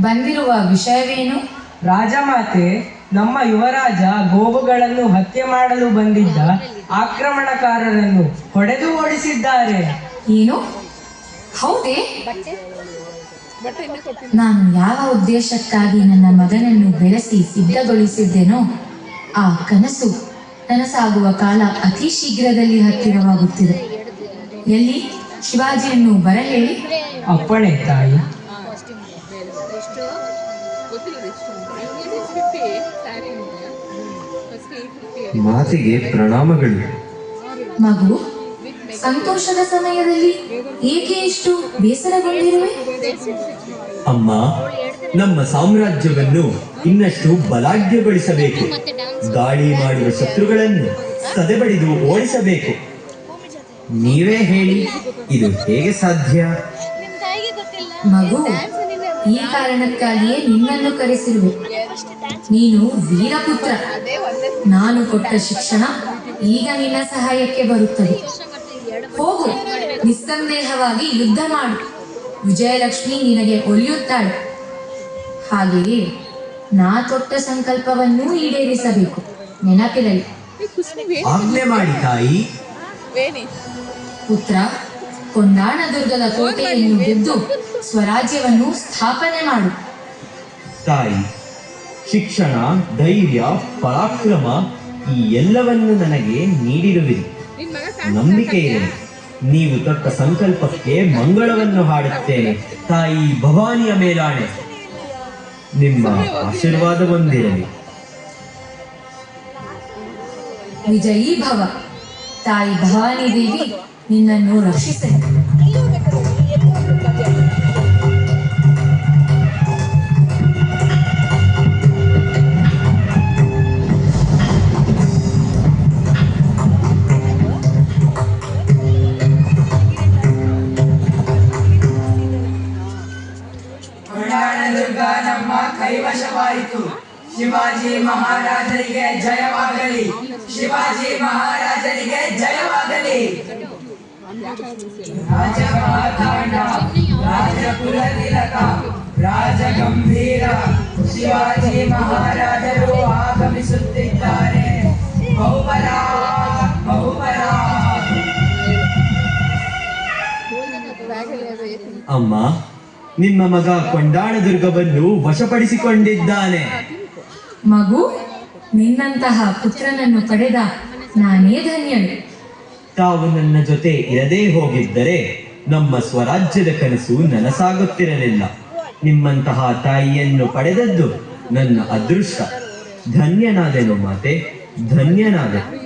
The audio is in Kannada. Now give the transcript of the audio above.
ಬಂದಿರುವ ವಿಷಯವೇನು? ರಾಜಮಾತೆ ನಮ್ಮ ಯುವರಾಜ ಗೋವುಗಳನ್ನು ಹತ್ಯೆ ಮಾಡಲು ಬಂದಿದ್ದ ಆಕ್ರಮಣಕಾರರನ್ನು ಹೊಡೆದು ಓಡಿಸಿದ್ದಾರೆ. ಏನು? ಹೌದೇ? ನಾನು ಯಾವ ಉದ್ದೇಶಕ್ಕಾಗಿ ನನ್ನ ಮಗನನ್ನು ಬೆಳೆಸಿ ಸಿದ್ಧಗೊಳಿಸಿದ್ದೇನೋ ಆ ಕನಸು ನನಸಾಗುವ ಕಾಲ ಅತಿ ಶೀಘ್ರದಲ್ಲಿ ಹತ್ತಿರವಾಗುತ್ತಿದೆ. ಎಲ್ಲಿ? ಶಿವಾಜಿಯನ್ನು ಬರಹೇಳಿ ಅಪ್ಪಣೆ ತಾಯಿ. ಮಾತೆಗೆ ಪ್ರಣಾಮಗಳು. ಮಗು ಸಂತೋಷದ ಸಮಯದಲ್ಲಿ ಏಕೆ ಇಷ್ಟು ಬೇಸರಗೊಂಡಿರುವೆ? ಅಮ್ಮ ನಮ್ಮ ಸಾಮ್ರಾಜ್ಯವನ್ನು ಇನ್ನಷ್ಟು ಬಲಾಢ್ಯಗೊಳಿಸಬೇಕು. ಗಾಳಿ ಮಾಡುವ ಶತ್ರುಗಳನ್ನು ಸದೆಬಡಿದು ಓಡಿಸಬೇಕು. ನೀವೇ ಹೇಳಿ ಇದು ಹೇಗೆ ಸಾಧ್ಯ? ಮಗು ಈ ಕಾರಣಕ್ಕಾಗಿಯೇ ನಿನ್ನನ್ನು ಕರೆಸಿರುವೆ. ನೀನು ವೀರಪುತ್ರ. ನಾನು ಕೊಟ್ಟ ಶಿಕ್ಷಣ ಈಗ ನಿನ್ನ ಸಹಾಯಕ್ಕೆ ಬರುತ್ತದೆ. ಹೋಗು ನಿಸ್ಸಂದೇಹವಾಗಿ ಯುದ್ಧ ಮಾಡು. ವಿಜಯಲಕ್ಷ್ಮಿ ನಿನಗೆ ಒಲಿಯುತ್ತಾಳೆ. ಹಾಗೆಯೇ ನಾ ತೊಟ್ಟ ಸಂಕಲ್ಪವನ್ನೂ ಈಡೇರಿಸಬೇಕು. ನೆನಪಿರಲಿ. ಆಜ್ಞೆ ಮಾಡಿ ತಾಯಿ. ಪುತ್ರ ಕೊಂಡಾಣದುರ್ಗದ ಕೋಟೆಯನ್ನು ಗೆದ್ದು ಸ್ವರಾಜ್ಯವನ್ನು ಸ್ಥಾಪನೆ ಮಾಡು. ತಾಯಿ ಶಿಕ್ಷಣ ಧೈರ್ಯ ಪರಾಕ್ರಮ ಈ ಎಲ್ಲವನ್ನು ನನಗೆ ನೀಡಿರುವಿರಿ. ನಂಬಿಕೆ ಇರಲಿ ನೀವು ತಕ್ಕ ಸಂಕಲ್ಪಕ್ಕೆ ಮಂಗಳವನ್ನು ಹಾಡುತ್ತೇನೆ. ತಾಯಿ ಭವಾನಿಯ ಮೇಲಾಣೆ ನಿಮ್ಮ ಆಶೀರ್ವಾದ ಹೊಂದಿರಲಿ. ವಿಜಯೀ ಭವ. ತಾಯಿ ಭವಾನಿ ದೇವಿ ನಿನ್ನನ್ನು ರಕ್ಷಿಸಲಿ. ನಮ್ಮ ಕೈವಶವಾಯಿತು ಶಿವಾಜಿ ಮಹಾರಾಜರಿಗೆ ಜಯವಾಗಲಿ ಶಿವಾಜಿ ಮಹಾರಾಜರಿಗೆ ಜಯವಾಗಲಿ ರಾಜಮಾತಾಂಡ ರಾಜಕುಲ ತಿಲಕ ರಾಜ ಗಂಭೀರ ಶಿವಾಜಿ ಮಹಾರಾಜರು ಆಗಮಿಸುತ್ತಿದ್ದಾರೆ ಬಹುಬಲ ಬಹುಬಲ ಅಮ್ಮ ನಿಮ್ಮ ಮಗ ಕೊಂಡಾಣದುರ್ಗವನ್ನು ವಶಪಡಿಸಿಕೊಂಡಿದ್ದಾನೆ. ಮಗು ನಿನ್ನಂತಹ ಪುತ್ರನನ್ನು ಪಡೆದ ನಾನೇ ಧನ್ಯಳು. ತಾವು ನನ್ನ ಜೊತೆ ಇರದೇ ಹೋಗಿದ್ದರೆ ನಮ್ಮ ಸ್ವರಾಜ್ಯದ ಕನಸು ನನಸಾಗುತ್ತಿರಲಿಲ್ಲ. ನಿಮ್ಮಂತಹ ತಾಯಿಯನ್ನು ಪಡೆದದ್ದು ನನ್ನ ಅದೃಷ್ಟ. ಧನ್ಯನಾದೆನು ಮಾತೆ ಧನ್ಯನಾದೆ.